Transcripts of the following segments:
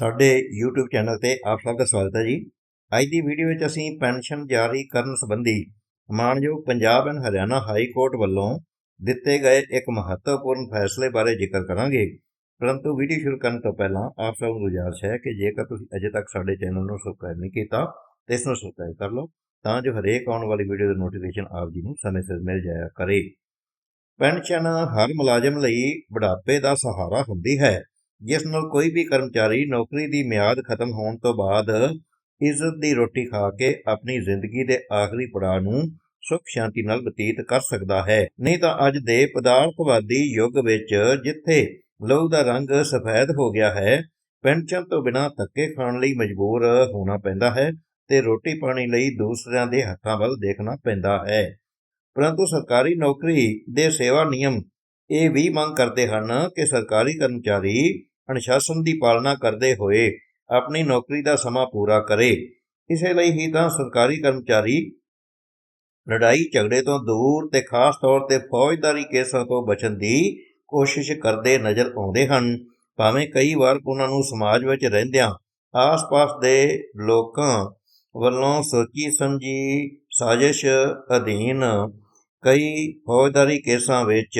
ਸਾਡੇ YouTube channel ਤੇ ਆਪ ਸਭ ਦਾ ਸਵਾਗਤ ਹੈ ਜੀ। ਅੱਜ ਦੀ ਵੀਡੀਓ ਵਿੱਚ ਅਸੀਂ ਪੈਨਸ਼ਨ ਜਾਰੀ ਕਰਨ ਸੰਬੰਧੀ ਮਾਨਯੋਗ Punjab and Haryana high court ਵੱਲੋਂ ਦਿੱਤੇ ਗਏ ਇੱਕ ਮਹੱਤਵਪੂਰਨ ਫੈਸਲੇ ਬਾਰੇ ਜ਼ਿਕਰ ਕਰਾਂਗੇ। ਪਰੰਤੂ ਵੀਡੀਓ ਸ਼ੁਰੂ ਕਰਨ ਤੋਂ ਪਹਿਲਾਂ ਆਪ ਸਭ ਨੂੰ ਗੁਜ਼ਾਰਿਸ਼ ਹੈ ਕਿ ਜੇਕਰ ਤੁਸੀਂ ਅਜੇ ਤੱਕ ਸਾਡੇ ਚੈਨਲ ਨੂੰ ਸਬਸਕ੍ਰਾਈਬ ਨਹੀਂ ਕੀਤਾ, ਤਾਂ ਇਸ ਨੂੰ ਸਬਸਕ੍ਰਾਈਬ ਕਰ ਲਓ, ਤਾਂ ਜੋ ਹਰੇਕ ਆਉਣ ਵਾਲੀ ਵੀਡੀਓ ਦਾ ਨੋਟੀਫਿਕੇਸ਼ਨ ਆਪ ਜੀ ਨੂੰ ਸਮੇਂ ਸਿਰ ਮਿਲ ਜਾਇਆ ਕਰੇ। ਪੈਨਸ਼ਨ ਹਰ ਮੁਲਾਜ਼ਮ ਲਈ ਬੁਢਾਪੇ ਦਾ ਸਹਾਰਾ ਹੁੰਦੀ ਹੈ। ਜਿਸ ਨਾਲ ਕੋਈ ਵੀ ਕਰਮਚਾਰੀ ਨੌਕਰੀ ਦੀ ਮਿਆਦ ਖਤਮ ਹੋਣ ਤੋਂ ਬਾਅਦ ਇੱਜ਼ਤ ਦੀ ਰੋਟੀ ਖਾ ਕੇ ਆਪਣੀ ਜ਼ਿੰਦਗੀ ਦੇ ਆਖਰੀ ਪੜਾਅ ਨੂੰ ਸੁਖ ਸ਼ਾਂਤੀ ਨਾਲ ਬਤੀਤ ਕਰ ਸਕਦਾ ਹੈ। ਨਹੀਂ ਤਾਂ ਅੱਜ ਦੇ ਪਦਾਰਥਵਾਦੀ ਯੁੱਗ ਵਿੱਚ ਜਿੱਥੇ ਲਹੂ ਦਾ ਰੰਗ ਸਫੈਦ ਹੋ ਗਿਆ ਹੈ ਪੈਨਸ਼ਨ ਤੋਂ ਬਿਨਾਂ ਧੱਕੇ ਖਾਣ ਲਈ ਮਜਬੂਰ ਹੋਣਾ ਪੈਂਦਾ ਹੈ ਤੇ ਰੋਟੀ ਪਾਣੀ ਲਈ ਦੂਸਰਿਆਂ ਦੇ ਹੱਥਾਂ ਵੱਲ ਦੇਖਣਾ ਪੈਂਦਾ ਹੈ। ਪਰੰਤੂ ਸਰਕਾਰੀ ਨੌਕਰੀ ਦੇ ਸੇਵਾ ਨਿਯਮ ਇਹ ਵੀ ਮੰਗ ਕਰਦੇ ਹਨ ਕਿ ਸਰਕਾਰੀ ਕਰਮਚਾਰੀ ਅਨੁਸ਼ਾਸਨ ਦੀ ਪਾਲਣਾ ਕਰਦੇ ਹੋਏ ਆਪਣੀ ਨੌਕਰੀ ਦਾ ਸਮਾਂ ਪੂਰਾ ਕਰੇ। ਇਸੇ ਲਈ ਹੀ ਤਾਂ ਸਰਕਾਰੀ ਕਰਮਚਾਰੀ ਲੜਾਈ ਝਗੜੇ ਤੋਂ ਦੂਰ ਤੇ ਖਾਸ ਤੌਰ ਤੇ ਫੌਜਦਾਰੀ ਕੇਸਾਂ ਤੋਂ ਬਚਣ ਦੀ ਕੋਸ਼ਿਸ਼ ਕਰਦੇ ਨਜ਼ਰ ਆਉਂਦੇ ਹਨ। ਭਾਵੇਂ ਕਈ ਵਾਰ ਉਹਨਾਂ ਨੂੰ ਸਮਾਜ ਵਿੱਚ ਰਹਿੰਦਿਆਂ ਆਸ-ਪਾਸ ਦੇ ਲੋਕਾਂ ਵੱਲੋਂ ਸੋਚੀ ਸਮਝੀ ਸਾਜ਼ਿਸ਼ ਅਧੀਨ ਕਈ ਫੌਜਦਾਰੀ ਕੇਸਾਂ ਵਿੱਚ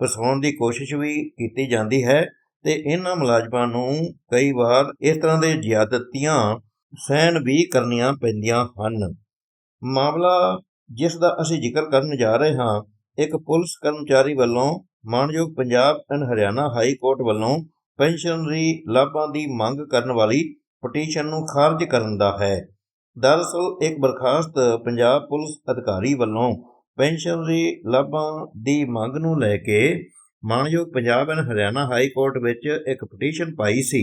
ਫਸਾਉਣ ਦੀ ਕੋਸ਼ਿਸ਼ ਵੀ ਕੀਤੀ ਜਾਂਦੀ ਹੈ। ਤੇ ਇਹਨਾਂ ਮੁਲਾਜ਼ਮਾਂ ਨੂੰ ਕਈ ਵਾਰ ਇਸ ਤਰ੍ਹਾਂ ਦੇ ਜ਼ਿਆਦਤੀਆਂ ਸਹਿਣ ਵੀ ਕਰਨੀਆਂ ਪੈਂਦੀਆਂ ਹਨ। ਮਾਮਲਾ ਜਿਸ ਦਾ ਅਸੀਂ ਜ਼ਿਕਰ ਕਰਨ ਜਾ ਰਹੇ ਹਾਂ, ਇੱਕ ਪੁਲਿਸ ਕਰਮਚਾਰੀ ਵੱਲੋਂ ਮਾਨਯੋਗ Punjab and Haryana high court ਵੱਲੋਂ ਪੈਨਸ਼ਨਰੀ ਲਾਭਾਂ ਦੀ ਮੰਗ ਕਰਨ ਵਾਲੀ ਪਟੀਸ਼ਨ ਨੂੰ ਖਾਰਜ ਕਰਨ ਦਾ ਹੈ। ਦਰਅਸਲ, ਇੱਕ ਬਰਖਾਸਤ ਪੰਜਾਬ ਪੁਲਿਸ ਅਧਿਕਾਰੀ ਵੱਲੋਂ ਪੈਨਸ਼ਨਰੀ ਲਾਭਾਂ ਦੀ ਮੰਗ ਨੂੰ ਲੈ ਕੇ ਮਾਨਯੋਗ Punjab and Haryana high court ਵਿੱਚ ਇੱਕ ਪਟੀਸ਼ਨ ਪਾਈ ਸੀ।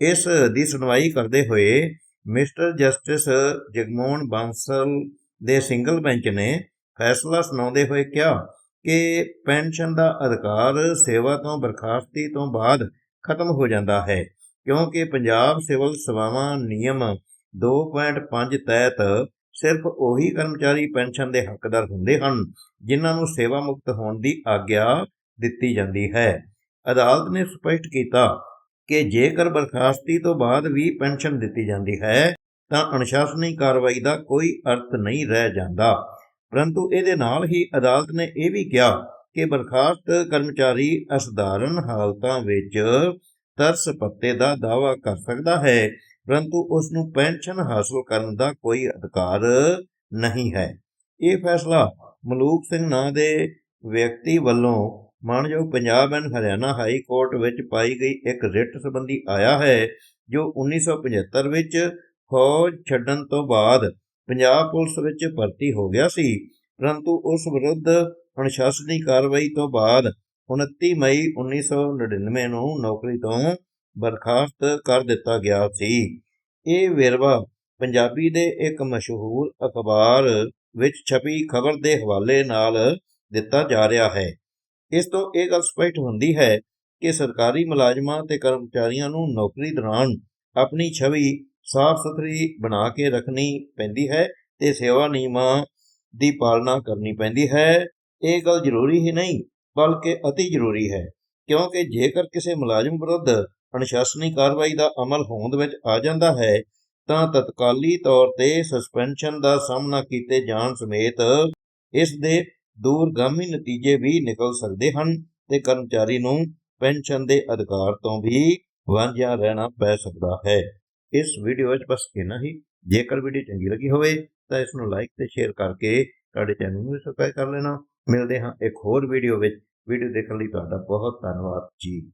ਇਸ ਦੀ ਸੁਣਵਾਈ ਕਰਦੇ ਹੋਏ ਮਿਸਟਰ ਜਸਟਿਸ ਜਗਮੋਹਨ ਬਾਂਸਲ ਦੇ ਸਿੰਗਲ ਬੈਂਚ ਨੇ ਫੈਸਲਾ ਸੁਣਾਉਂਦੇ ਹੋਏ ਕਿਹਾ ਕਿ ਪੈਨਸ਼ਨ ਦਾ ਅਧਿਕਾਰ ਸੇਵਾ ਤੋਂ ਬਰਖਾਸਤੀ ਤੋਂ ਬਾਅਦ ਖਤਮ ਹੋ ਜਾਂਦਾ ਹੈ, ਕਿਉਂਕਿ ਪੰਜਾਬ ਸਿਵਲ ਸੇਵਾਵਾਂ ਨਿਯਮ 2.5 ਤਹਿਤ ਸਿਰਫ ਉਹੀ ਕਰਮਚਾਰੀ ਪੈਨਸ਼ਨ ਦੇ ਹੱਕਦਾਰ ਹੁੰਦੇ ਹਨ, ਜਿਨ੍ਹਾਂ ਨੂੰ ਸੇਵਾ ਮੁਕਤ ਹੋਣ ਦੀ ਆਗਿਆ ਦਿੱਤੀ ਜਾਂਦੀ ਹੈ। ਅਦਾਲਤ ਨੇ ਸਪਸ਼ਟ ਕੀਤਾ ਕਿ ਜੇਕਰ ਬਰਖਾਸਤੀ ਤੋਂ ਬਾਅਦ ਵੀ ਪੈਨਸ਼ਨ ਦਿੱਤੀ ਜਾਂਦੀ ਹੈ, ਤਾਂ ਅਨੁਸ਼ਾਸਨੀ ਕਾਰਵਾਈ ਦਾ ਕੋਈ ਅਰਥ ਨਹੀਂ ਰਹਿ ਜਾਂਦਾ। ਪਰੰਤੂ ਇਹਦੇ ਨਾਲ ਹੀ ਅਦਾਲਤ ਨੇ ਇਹ ਵੀ ਕਿਹਾ ਕਿ ਬਰਖਾਸਤ ਕਰਮਚਾਰੀ ਅਸਧਾਰਨ ਹਾਲਤਾਂ ਵਿੱਚ ਤਰਸ ਪੱਤੇ ਦਾ ਦਾਅਵਾ ਕਰ ਸਕਦਾ ਹੈ, ਪਰੰਤੂ ਉਸ ਨੂੰ ਪੈਨਸ਼ਨ ਹਾਸਲ ਕਰਨ ਦਾ ਕੋਈ ਅਧਿਕਾਰ ਨਹੀਂ ਹੈ। ਇਹ ਫੈਸਲਾ ਮਲੂਕ ਸਿੰਘ ਨਾਂ ਦੇ ਵਿਅਕਤੀ ਵੱਲੋਂ ਮਾਨਯੋਗ Punjab and Haryana high court ਵਿੱਚ ਪਾਈ ਗਈ ਇੱਕ ਰਿਟ ਸੰਬੰਧੀ ਆਇਆ ਹੈ, ਜੋ 1975 ਵਿੱਚ ਫੌਜ ਛੱਡਣ ਤੋਂ ਬਾਅਦ ਪੰਜਾਬ ਪੁਲਿਸ ਵਿੱਚ ਭਰਤੀ ਹੋ ਗਿਆ ਸੀ। ਪਰੰਤੂ ਉਸ ਵਿਰੁੱਧ ਅਨੁਸ਼ਾਸਨੀ ਕਾਰਵਾਈ ਤੋਂ ਬਾਅਦ 29 ਮਈ 1999 ਨੂੰ ਨੌਕਰੀ ਤੋਂ ਬਰਖਾਸਤ ਕਰ ਦਿੱਤਾ ਗਿਆ ਸੀ। ਇਹ ਵੇਰਵਾ ਪੰਜਾਬੀ ਦੇ ਇੱਕ ਮਸ਼ਹੂਰ ਅਖਬਾਰ ਵਿੱਚ ਛਪੀ ਖਬਰ ਦੇ ਹਵਾਲੇ ਨਾਲ ਦਿੱਤਾ ਜਾ ਰਿਹਾ ਹੈ। ਇਸ ਤੋਂ ਇਹ ਗੱਲ ਸਪਸ਼ਟ ਹੁੰਦੀ ਹੈ ਕਿ ਸਰਕਾਰੀ ਮੁਲਾਜ਼ਮਾਂ ਤੇ ਕਰਮਚਾਰੀਆਂ ਨੂੰ ਨੌਕਰੀ ਦੌਰਾਨ ਆਪਣੀ ਛਵੀ ਸਾਫ਼ ਸੁਥਰੀ ਬਣਾ ਕੇ ਰੱਖਣੀ ਪੈਂਦੀ ਹੈ ਤੇ ਸੇਵਾ ਨਿਯਮਾਂ ਦੀ ਪਾਲਣਾ ਕਰਨੀ ਪੈਂਦੀ ਹੈ। ਇਹ ਗੱਲ ਜ਼ਰੂਰੀ ਹੀ ਨਹੀਂ, ਬਲਕਿ ਅਤੀ ਜ਼ਰੂਰੀ ਹੈ, ਕਿਉਂਕਿ ਜੇਕਰ ਕਿਸੇ ਮੁਲਾਜ਼ਮ ਵਿਰੁੱਧ ਅਨੁਸ਼ਾਸਨੀ ਕਾਰਵਾਈ ਦਾ ਅਮਲ ਹੋਂਦ ਵਿੱਚ ਆ ਜਾਂਦਾ ਹੈ, ਤਾਂ ਤਤਕਾਲੀ ਤੌਰ ਤੇ ਸਸਪੈਂਸ਼ਨ ਦਾ ਸਾਹਮਣਾ ਕੀਤੇ ਜਾਣ ਸਮੇਤ ਇਸ ਦੇ ਦੂਰਗਾਮੀ ਨਤੀਜੇ ਵੀ ਨਿਕਲ ਸਕਦੇ ਹਨ ਤੇ ਕਰਮਚਾਰੀ ਨੂੰ ਪੈਨਸ਼ਨ ਦੇ ਅਧਿਕਾਰ ਤੋਂ ਵੀ ਵਾਂਝਿਆ ਰਹਿਣਾ ਪੈ ਸਕਦਾ ਹੈ। ਇਸ ਵੀਡੀਓ ਵਿੱਚ ਬਸ ਇੰਨਾ ਹੀ। ਜੇਕਰ ਵੀਡੀਓ ਚੰਗੀ ਲੱਗੀ ਹੋਵੇ ਤਾਂ ਇਸ ਨੂੰ ਲਾਈਕ ਤੇ ਸ਼ੇਅਰ ਕਰਕੇ ਸਾਡੇ ਚੈਨਲ ਨੂੰ ਸਬਸਕ੍ਰਾਈਬ ਕਰ ਲੈਣਾ। ਮਿਲਦੇ ਹਾਂ ਇੱਕ ਹੋਰ ਵੀਡੀਓ ਵਿੱਚ। ਵੀਡੀਓ ਦੇਖਣ ਲਈ ਤੁਹਾਡਾ ਬਹੁਤ ਧੰਨਵਾਦ ਜੀ।